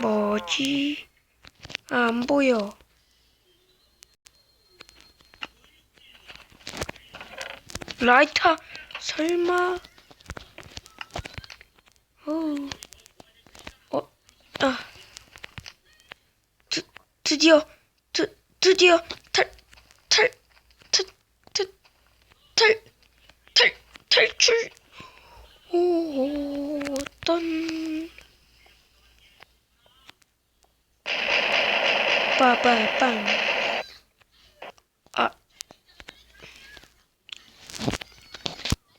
뭐지? 아, 안 보여. 라이터 설마? 어, 어, 아, 드, 드디어, 드, 드디어 탈, 탈, 탈, 탈, 탈, 탈, 탈출. 오, 어떤 빠빠빵. 아,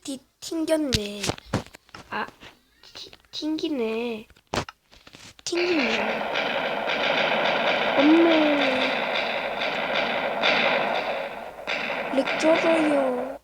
티, 튕겼네. 아, 티, 튕기네. 튕기네. 엄매. 렉 쩔어요.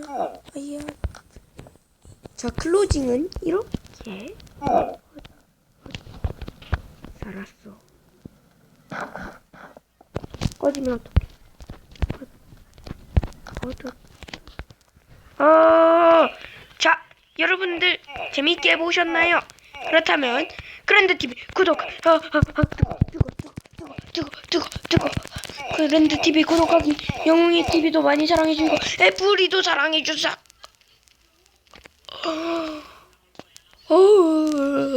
자, 자, 아야. 자, 클로징은 이렇게. 살았어. 꺼지면 어떡해. 어떡. 어, 자, 여러분들 재밌게 보셨나요? 그렇다면 그랜드 TV 구독, 어, 어, 어, 뜨거, 뜨거, 뜨거. 브랜드 TV 구독하기, 영웅이 TV도 많이 사랑해주고, 애플이도 사랑해주자. 어... 아, 아.